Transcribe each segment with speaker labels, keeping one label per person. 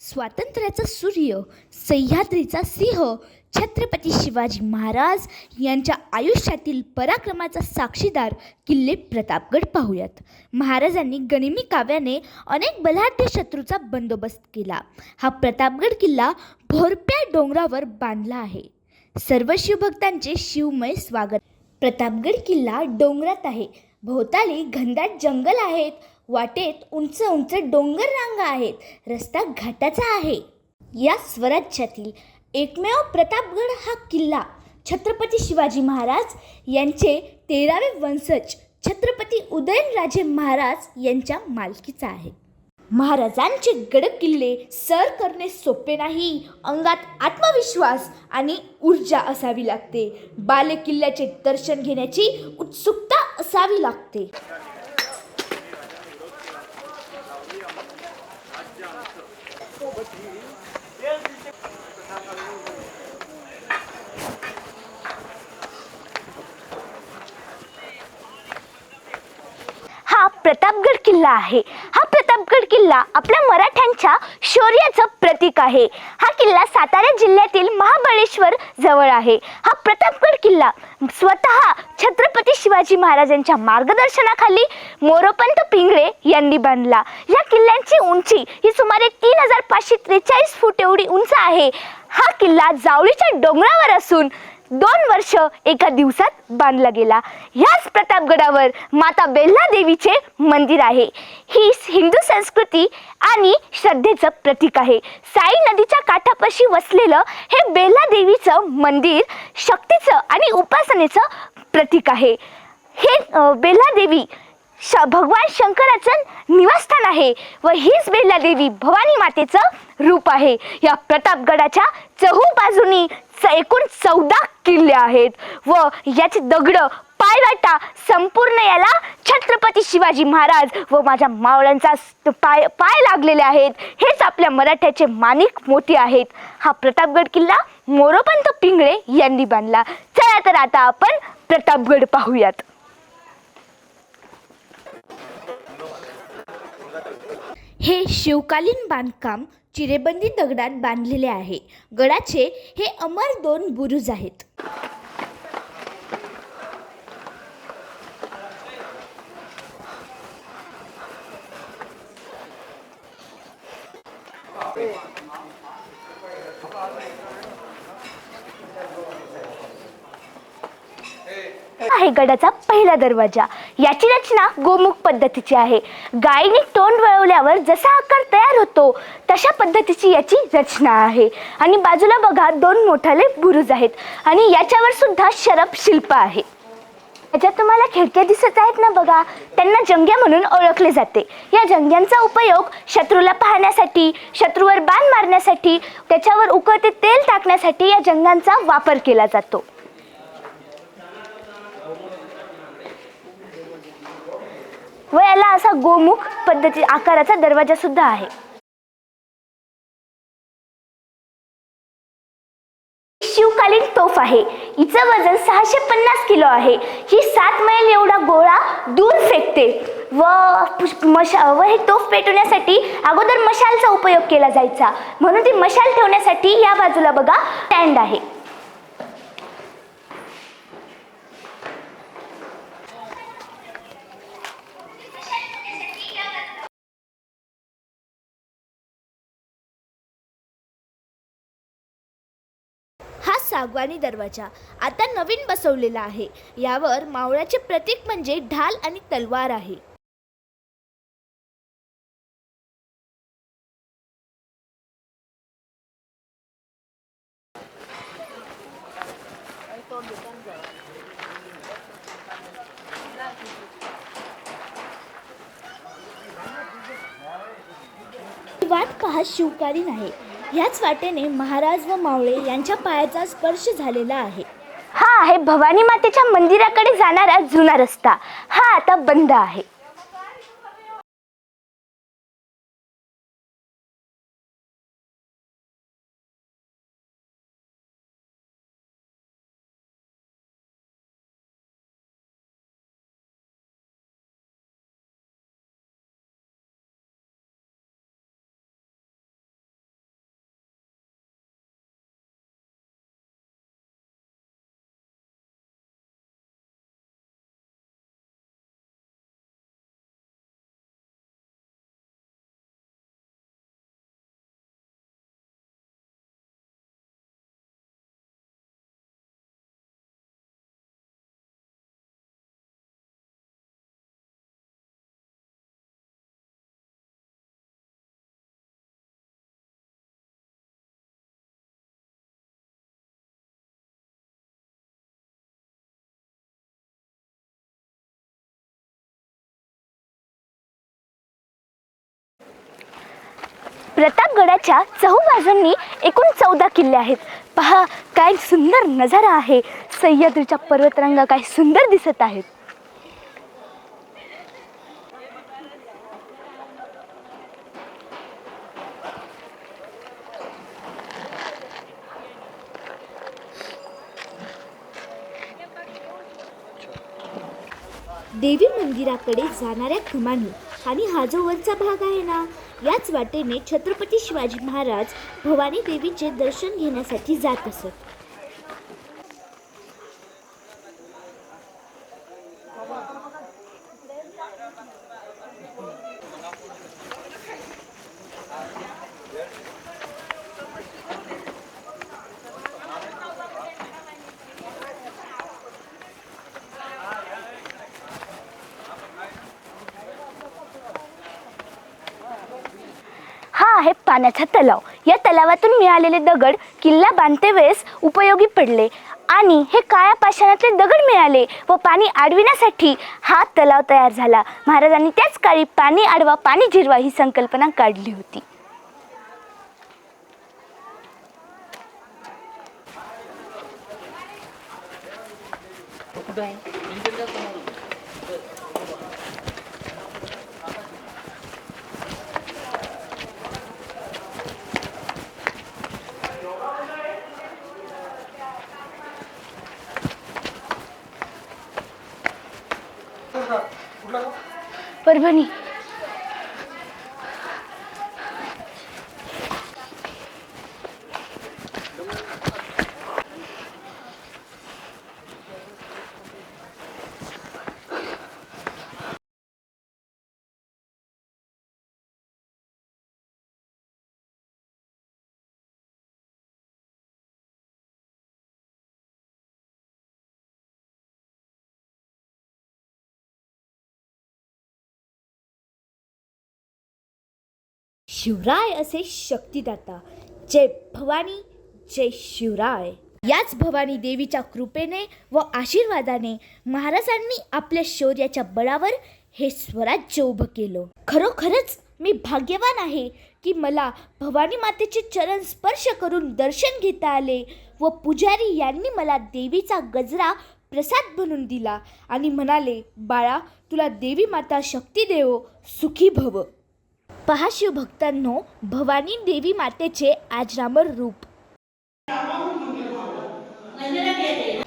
Speaker 1: स्वातंत्र्याचा सूर्य सह्याद्रीचा सिंह छत्रपती शिवाजी महाराज यांच्या आयुष्यातील पराक्रमाचा साक्षीदार किल्ले प्रतापगड पाहूयात. महाराजांनी गनिमी काव्याने अनेक बलाढ्य शत्रूचा बंदोबस्त केला. हा प्रतापगड किल्ला भोरप्या डोंगरावर बांधला आहे. सर्व शिवभक्तांचे शिवमय स्वागत. प्रतापगड किल्ला डोंगरात आहे. भोवताली घनदाट जंगल आहेत. वाटेत उंच उंच डोंगर रांगा आहेत. रस्ता घाटाचा आहे. या स्वराज्यातील एकमेव प्रतापगड हा किल्ला छत्रपती शिवाजी महाराज यांचे तेरावे वंशज छत्रपती उदयनराजे महाराज यांच्या मालकीचा आहे. महाराजांचे गड किल्ले सर करणे सोपे नाही. अंगात आत्मविश्वास आणि ऊर्जा असावी लागते. बाले किल्ल्याचे दर्शन घेण्याची उत्सुकता असावी लागते
Speaker 2: हा प्रतापगड किल्ला आहे. हा प्रतापगड किल्ला आपल्या मराठ्यांच्या शौर्याचं प्रतीक आहे. हा किल्ला सातारा जिल्ह्यातील महाबळेश्वर जवळ आहे. हा प्रतापगड किल्ला स्वतः छत्रपती शिवाजी महाराजांच्या मार्गदर्शनाखाली मोरोपंत पिंगळे यांनी बांधला. या किल्ल्यांची उंची ही सुमारे तीन हजार पाचशे त्रेचाळीस फूट एवढी उंच आहे. हा किल्ला जावळीच्या डोंगरावर असून दोन वर्ष एका दिवसात बांधला गेला. ह्याच प्रतापगडावर माता बेल्ला देवीचे मंदिर आहे. ही हिंदू संस्कृती आणि श्रद्धेचं प्रतीक आहे. साई नदीच्या काठापाशी वसलेलं हे बेल्ला देवीचं मंदिर शक्तीचं आणि उपासनेचं प्रतीक आहे. हे बेल्ला देवी श भगवान शंकराचं निवासस्थान आहे व हीच बेल्ला देवी भवानी मातेचं रूप आहे. या प्रतापगडाच्या चहू बाजूनी च- एकूण चौदा किल्ले आहेत व याचे दगड पायवाटा संपूर्ण याला छत्रपती शिवाजी महाराज व माझ्या मावळ्यांचा स- पाय पाय लागलेले आहेत. हेच आपल्या मराठ्याचे मानिक मोठे आहेत. हा प्रतापगड किल्ला मोरोपंत पिंगळे यांनी बांधला. चला तर आता आपण प्रतापगड पाहूयात.
Speaker 1: हे शिवकालीन बांधकाम चिरेबंदी दगडात बांधलेले आहे. गडाचे हे अमर दोन बुरुज आहेत.
Speaker 2: आहे गडाचा पहिला दरवाजा. याची रचना गोमुख पद्धतीची आहे. गायीने तोंड वळवल्यावर जसा आकार तयार होतो तशा पद्धतीची याची रचना आहे. आणि बाजूला बघा दोन मोठाले बुरुज आहेत. आणि याच्यावर सुद्धा शरप शिल्प आहे. याच्यात तुम्हाला खिडक्या दिसत आहेत ना बघा त्यांना जंग्या म्हणून ओळखले जाते. या जंग्यांचा उपयोग शत्रूला पाहण्यासाठी शत्रूवर बाण मारण्यासाठी त्याच्यावर उकळते तेल टाकण्यासाठी या जंगांचा वापर केला जातो. व याला असा गोमुख पद्धती आकाराचा दरवाजा सुद्धा आहे. शिवकालीन तोफ आहे. हिचं वजन सहाशे पन्नास किलो आहे. ही सात मैल एवढा गोळा दूर फेकते. व मशा व हे तोफ पेटवण्यासाठी अगोदर मशालचा उपयोग केला जायचा. म्हणून ती मशाल ठेवण्यासाठी या बाजूला बघा स्टँड आहे
Speaker 1: हा सागवानी दरवाजा. आता नवीन बसवलेला आहे. यावर मावळ्याचे प्रतीक म्हणजे ढाल आणि तलवार आहे. वाट पहा शिवकालीन आहे ह्याच वाटेने महाराज व मावळे यांच्या पायाचा स्पर्श झालेला आहे.
Speaker 2: हा आहे भवानी मातेच्या मंदिराकडे जाणारा जुना रस्ता. हा आता बंद आहे. प्रतापगडाच्या चहूबाजूंनी एकूण चौदा किल्ले आहेत. पहा काय सुंदर नजारा आहे. सह्याद्रीच्या पर्वतरांगा काय सुंदर दिसत आहेत.
Speaker 1: देवी मंदिराकडे जाणाऱ्या कमानी आणि हा जो वरचा भाग आहे ना याच वाटेने छत्रपती शिवाजी महाराज भवानी देवीचे दर्शन घेण्यासाठी जात असत.
Speaker 2: आहे पाण्याचा तलाव. या तलावातून मिळालेले दगड किल्ला बांधते वेळेस उपयोगी पडले. आणि हे काळ्या पाषाणातले दगड मिळाले व पाणी अडविण्यासाठी हा तलाव तयार झाला. महाराजांनी त्याच काळी पाणी अडवा पाणी जिरवा ही संकल्पना काढली होती. परभणी.
Speaker 1: शिवराय असे शक्तिदाता. जय भवानी जय शिवराय. याच भवानी देवीच्या कृपेने व आशीर्वादाने महाराजांनी आपल्या शौर्याच्या बळावर हे स्वराज्य उभं केलं. खरोखरच मी भाग्यवान आहे की मला भवानी मातेचे चरण स्पर्श करून दर्शन घेता आले व पुजारी यांनी मला देवीचा गजरा प्रसाद बनून दिला आणि म्हणाले बाळा तुला देवी माता शक्ती देवो सुखी भव. पहा शिवभक्तांनो भवानी देवी मातेचे आजरामर रूप.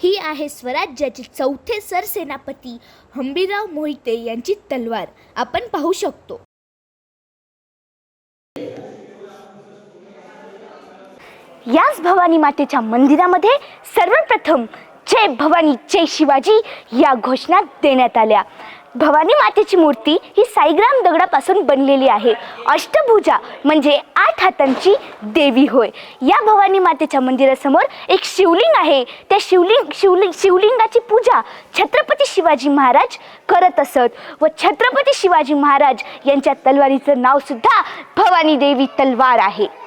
Speaker 1: ही आहे स्वराज्याचे चौथे सरसेनापती हंबीरराव मोहिते यांची तलवार. आपण पाहू शकतो.
Speaker 2: याच भवानी मातेच्या मंदिरामध्ये सर्वप्रथम जय भवानी जय शिवाजी या घोषणा देण्यात आल्या. भवानी मातेची मूर्ती ही साईग्राम दगडापासून बनलेली आहे. अष्टभुजा म्हणजे आठ हातांची देवी होय. या भवानी मातेच्या मंदिरासमोर एक शिवलिंग आहे. त्या शिवलिंग शिवलिंग शिवलिंगाची पूजा छत्रपती शिवाजी महाराज करत असत व छत्रपती शिवाजी महाराज यांच्या तलवारीचं नावसुद्धा भवानी देवी तलवार आहे.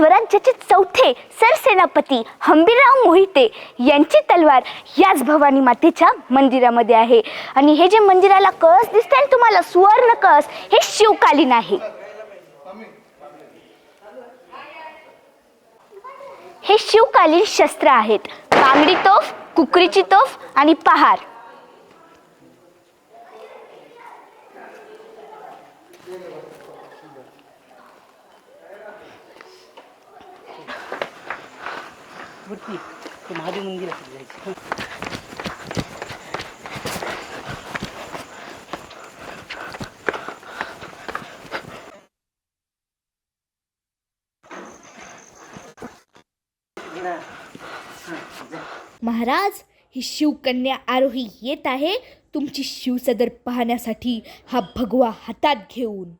Speaker 2: स्वराज्याचे चौथे सरसेनापती हंबीरराव मोहिते यांची तलवार याच भवानी मातेच्या मंदिरामध्ये आहे. आणि हे जे मंदिराला कळस दिसते ना तुम्हाला सुवर्ण कळस हे शिवकालीन आहे. हे शिवकालीन शस्त्र आहेत. बांगडी तोफ कुकरीची तोफ आणि पहार.
Speaker 3: वरती ते महादेव मंदिर जायचं.
Speaker 1: महाराज ही शिवकन्या आरोही येत आहे. तुमची शिवसदर पाहण्यासाठी हा भगवा हातात घेऊन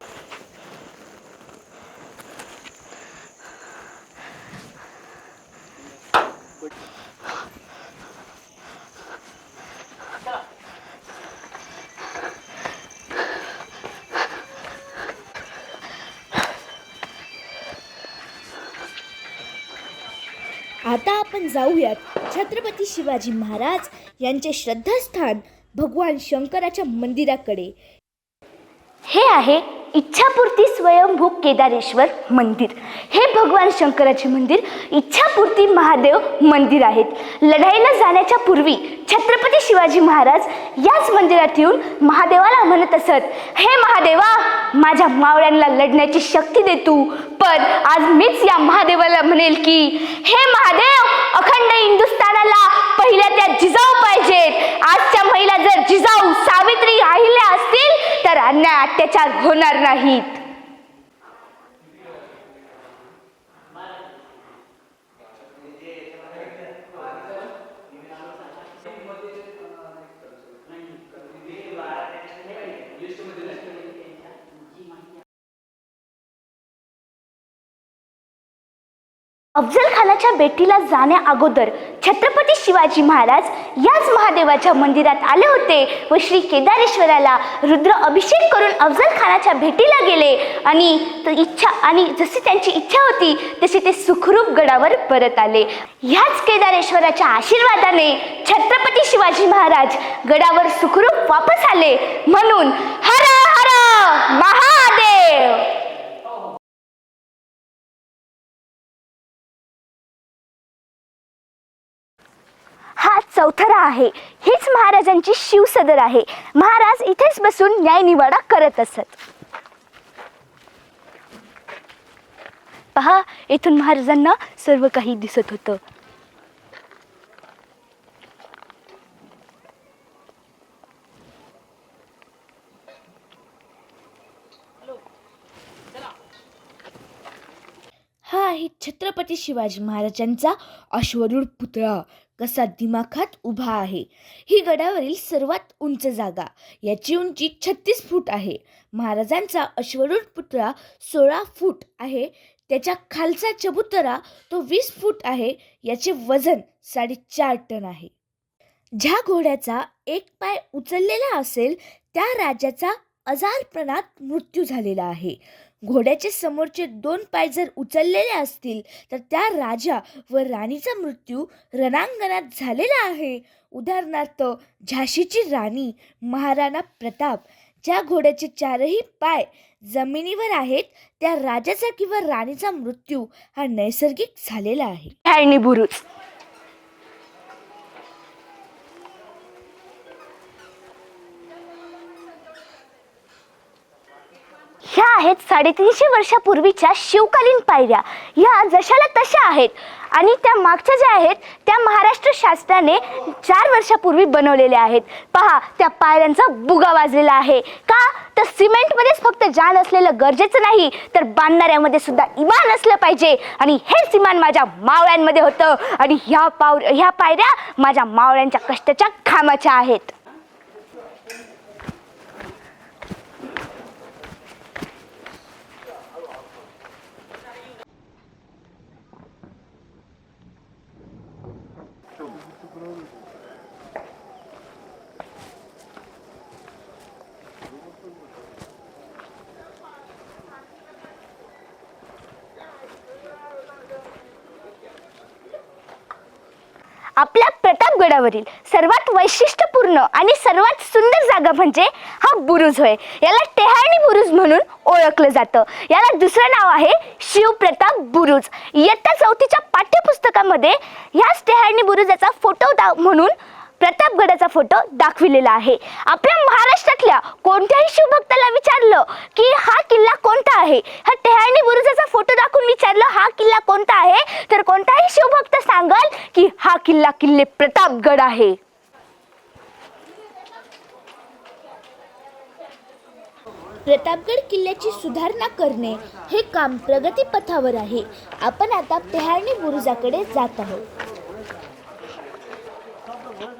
Speaker 1: आता आपण जाऊयात. छत्रपती शिवाजी महाराज यांचे श्रद्धास्थान भगवान शंकराच्या मंदिराकडे.
Speaker 2: हे आहे इच्छापूर्ती स्वयंभू केदारेश्वर मंदिर. हे भगवान शंकराचे मंदिर इच्छापूर्ती महादेव मंदिर आहेत. लढाईला जाण्याच्या पूर्वी छत्रपती शिवाजी महाराज याच मंदिरात येऊन महादेवाला म्हणत असत हे महादेवा माझ्या मावळ्यांना लढण्याची शक्ती दे तू. पण आज मीच या महादेवाला म्हणेल की हे महादेव अखंड हिंदुस्थानाला पहिल्या त्या जिजाऊ पाहिजेत. आजच्या महिला जर जिजाऊ सावित्री राहिल्या असतील तर अन्याय अत्याचार होणार नाहीत. अफजल खानाच्या भेटीला जाण्या अगोदर छत्रपती शिवाजी महाराज याच महादेवाच्या मंदिरात आले होते व श्री केदारेश्वराला रुद्र अभिषेक करून अफजल खानाच्या भेटीला गेले. आणि इच्छा आणि जशी त्यांची इच्छा होती तसे ते सुखरूप गडावर परत आले. ह्याच केदारेश्वराच्या आशीर्वादाने छत्रपती शिवाजी महाराज गडावर सुखरूप वापस आले. म्हणून हर हर महादेव! चौथरा आहे. हीच महाराजांची शिवसदर आहे. महाराज इथेच बसून न्यायनिवाडा करत असत. पहा येथून महाराजांना सर्व काही दिसत होतं.
Speaker 1: हा आहे छत्रपती शिवाजी महाराजांचा अश्वरूढ पुतळा. कसा दिमाखात उभा आहे? ही गडावरील सर्वात उंच जागा. याची उंची छत्तीस फूट आहे. महाराजांचा अश्वरूढ पुतळा सोळा फूट आहे. त्याच्या खालचा चबुतरा तो वीस फूट आहे. याचे वजन साडेचार टन आहे. ज्या घोड्याचा एक पाय उचललेला असेल त्या राजाचा अजारपणात मृत्यू झालेला आहे. घोड्याचे समोरचे दोन पाय जर उचललेले असतील तर त्या राजा व राणीचा मृत्यू रणांगणात झालेला आहे. उदाहरणार्थ झाशीची राणी महाराणा प्रताप ज्या घोड्याचे चारही पाय जमिनीवर आहेत त्या राजाचा किंवा राणीचा मृत्यू हा नैसर्गिक झालेला आहे.
Speaker 2: न्यायनी बुरुज ह्या आहेत साडेतीनशे वर्षापूर्वीच्या शिवकालीन पायऱ्या. ह्या जशाला तशा आहेत. आणि त्या मागच्या ज्या आहेत त्या महाराष्ट्र शासनाने चार वर्षापूर्वी बनवलेल्या आहेत. पहा त्या पायऱ्यांचा बुगा वाजलेला आहे. का? तर सिमेंटमध्येच फक्त जाण असलेलं गरजेचं नाही तर बांधणाऱ्यामध्ये सुद्धा इमान असलं पाहिजे. आणि हेच इमान माझ्या मावळ्यांमध्ये होतं. आणि ह्या पाव ह्या पायऱ्या माझ्या मावळ्यांच्या कष्टाच्या खामाच्या आहेत. आपल्या प्रतापगडावरील सर्वात वैशिष्ट्यपूर्ण आणि सर्वात सुंदर जागा म्हणजे हा बुरुज होय. याला टेहाणी बुरुज म्हणून ओळखलं जातं. याला दुसरं नाव आहे शिवप्रताप बुरुज. इयत्ता चौथीच्या पाठ्यपुस्तकामध्ये ह्याच टेहाणी बुरुजाचा फोटो दा म्हणून प्रतापगडाचा फोटो दाखविलेला आहे. आपल्या महाराष्ट्रातल्या कोणत्याही शिवभक्ताला विचारलं की हा किल्ला कोणता आहे? हा टेहाणी बुरुजाचा फोटो दाखवून विचारलं हा किल्ला कोणता आहे? तर कोणताही शिवभक्त सांगाल की हा किल्ला किल्ले प्रतापगड आहे.
Speaker 1: प्रतापगड किल्ल्याची सुधारणा करणे हे काम प्रगतीपथावर आहे. आपण आता टेहाळणी बुरुजाकडे जात आहोत.
Speaker 2: Thank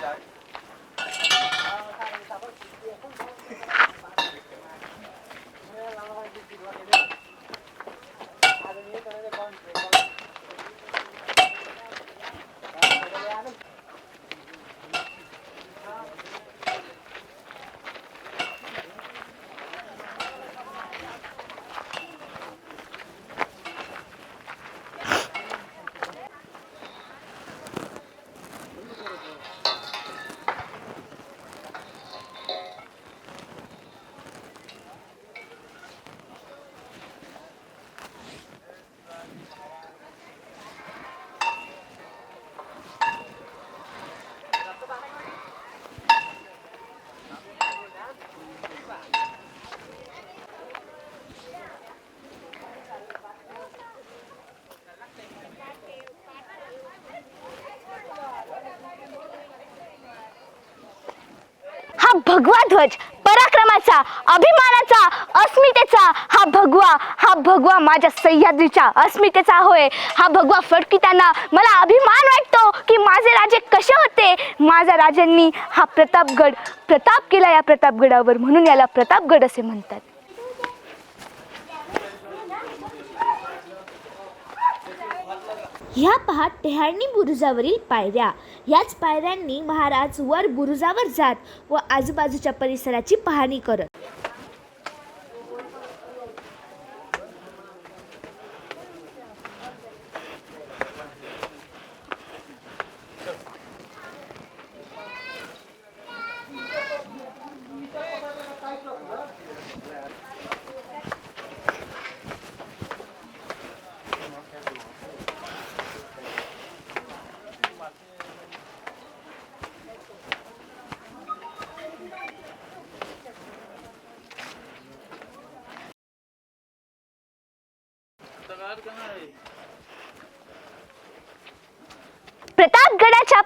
Speaker 2: you. भगवा ध्वज पराक्रमाचा अभिमानाचा अस्मितेचा. हा भगवा हा भगवा माझ्या सह्याद्रीच्या अस्मितेचा होय. हा भगवा फडकिताना मला अभिमान वाटतो की माझे राजे कसे होते. माझ्या राजांनी हा प्रतापगड प्रताप केला या प्रतापगडावर म्हणून याला प्रतापगड असे म्हणतात.
Speaker 1: ह्या पहा टेहाळणी बुरुजावरील पायऱ्या. याच पायऱ्यांनी महाराज वर बुरुजावर जात व आजूबाजूच्या परिसराची पाहणी करत
Speaker 2: प्रतापगडाच्या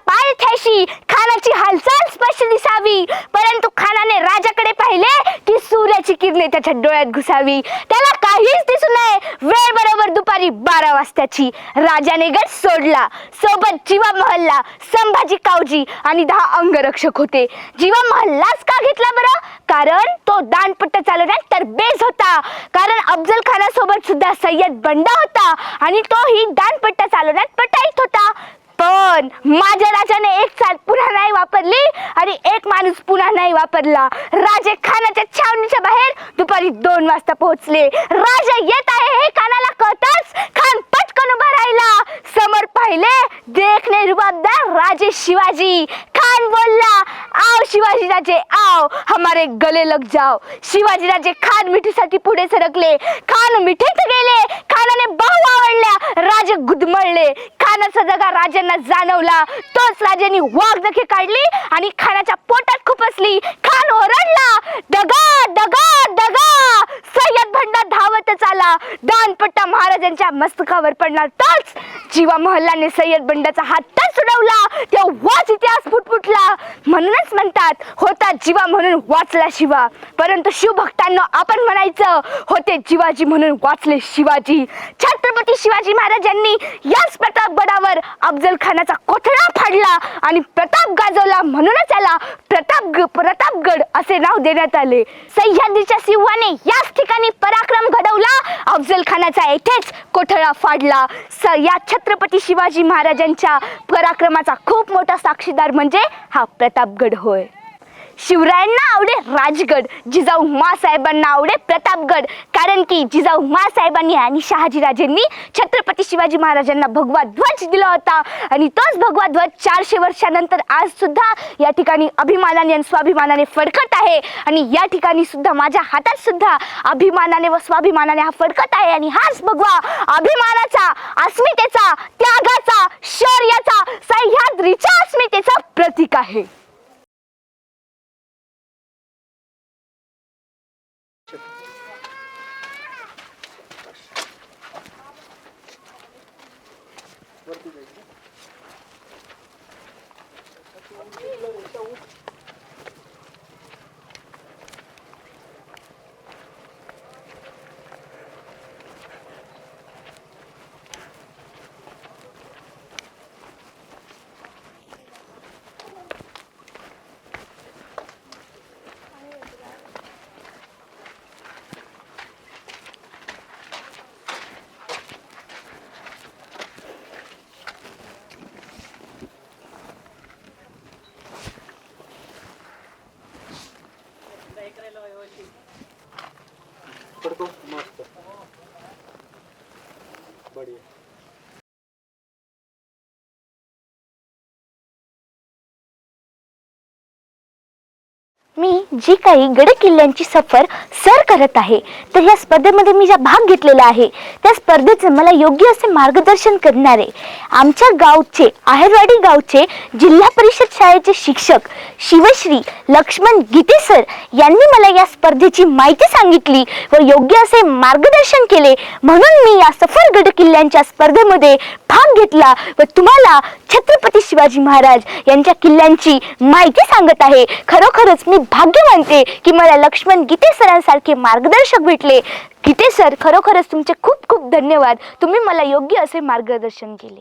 Speaker 2: दिसावी खानाची हालचाल स्पष्ट दिसावी. परंतु खानाने राजाकडे पाहिले की सूर्याची किरणे त्याच्या डोळ्यात घुसावी. त्याला काहीच दिसू नये. वेळ बरोबर दुपारी बारा वाजताची. राजाने गड सोडला. सोबत जीवा महल्ला संभाजी कावजी आणि दहा अंगरक्षक होते. जीवा महल्लाच का घेतला बरं? कारण तो दानपट्ट चालवण्यात तरबेज होता. कारण अफजल खानासोबत सुद्धा सय्यद बंडा होता आणि तोही दानपट्टा चालवण्यात पटाईत होता. पण माझ्या राजाने एक चाल पुन्हा नाही वापरली आणि एक माणूस पुन्हा नाही वापरला. राजे खानाच्या छावणीच्या बाहेर दुपारी दोन वाजता पोहोचले. राजा येत आहे हे कानाला कळताच खान पटकन उभा राहिला. समोर पाहिले देखने रुबाबदार राजे शिवाजी। खान बोलला आओ शिवाजी राजे आओ हमारे गले लग जाओ। शिवाजी राजे खान मिठीसाठी पुढे सरकले। खान मिठीत गेले खानाने बहु आवडल्या राजे गुदमळले। खानाचा जगा राजांना जाणवला तोच राजांनी वाघ नखे काढली आणि खानाच्या पोटात खुपसली खान ओरडला दगा दगा दगा! सय्यद भंडार धावतच आला। दानपट्टा महाराजांच्या मस्तकावर पडणार तोच जीवा महल्लाने सय्यद बंडाचा हातच सुडवला तेव्हाच इतिहास फुटफुटला. म्हणूनच म्हणतात होता जीवा म्हणून वाचला शिवा. परंतु शिवभक्तांना आपण म्हणायचं होते जीवाजी म्हणून वाचले शिवाजी. छत्रपती शिवाजी महाराजांनी याच प्रतापगडावर अफजल खानाचा कोथळा फाडला आणि प्रताप गाजवला. म्हणूनच याला प्रताप प्रतापगड असे नाव देण्यात आले. सह्याद्रीच्या सिंहाने याच ठिकाणी पराक्रम घडवला. अफजल खानाचा येथेच कोथळा फाडला. या छत्रपती शिवाजी शिवाजी महाराजांच्या पराक्रमाचा खूप मोठा साक्षीदार म्हणजे हा प्रतापगड होय. शिवरायांना आवडे राजगड जिजाऊ मासाहेबांना आवडे प्रतापगड. कारण की जिजाऊ मासाहेबांनी आणि शहाजीराजेंनी छत्रपती शिवाजी महाराजांना भगवा ध्वज दिला होता. आणि तोच भगवा ध्वज चारशे वर्षानंतर आज सुद्धा या ठिकाणी अभिमानाने आणि स्वाभिमानाने फडकत आहे. आणि या ठिकाणी सुद्धा माझ्या हातात सुद्धा अभिमानाने व स्वाभिमानाने हा फडकत आहे. आणि हाच भगवा अभिमानाचा अस्मितेचा त्यागाचा शौर्याचा सह्याद्रीच्या अस्मितेचा प्रतीक आहे.
Speaker 4: 是 હતું મસ્ત. બઢિયા.
Speaker 2: मी जी काही गड किल्ल्यांची सफर सर करत आहे तर या स्पर्धेमध्ये मी ज्या भाग घेतलेला आहे त्या स्पर्धेचं मला योग्य असे मार्गदर्शन करणारे आमच्या गावचे आहेरवाडी गावचे जिल्हा परिषद शाळेचे शिक्षक शिवश्री लक्ष्मण गीते सर यांनी मला या स्पर्धेची माहिती सांगितली व योग्य असे मार्गदर्शन केले. म्हणून मी या सफर गड किल्ल्यांच्या स्पर्धेमध्ये भाग घेतला व तुम्हाला छत्रपती शिवाजी महाराज यांच्या किल्ल्यांची माहिती सांगत आहे. खरोखरच मी भाग्य मानते की मला लक्ष्मण गीते सरांसारखे मार्गदर्शक भेटले. गीते सर खरोखरच तुमचे खूप खूप धन्यवाद. तुम्ही मला योग्य असे मार्गदर्शन केले.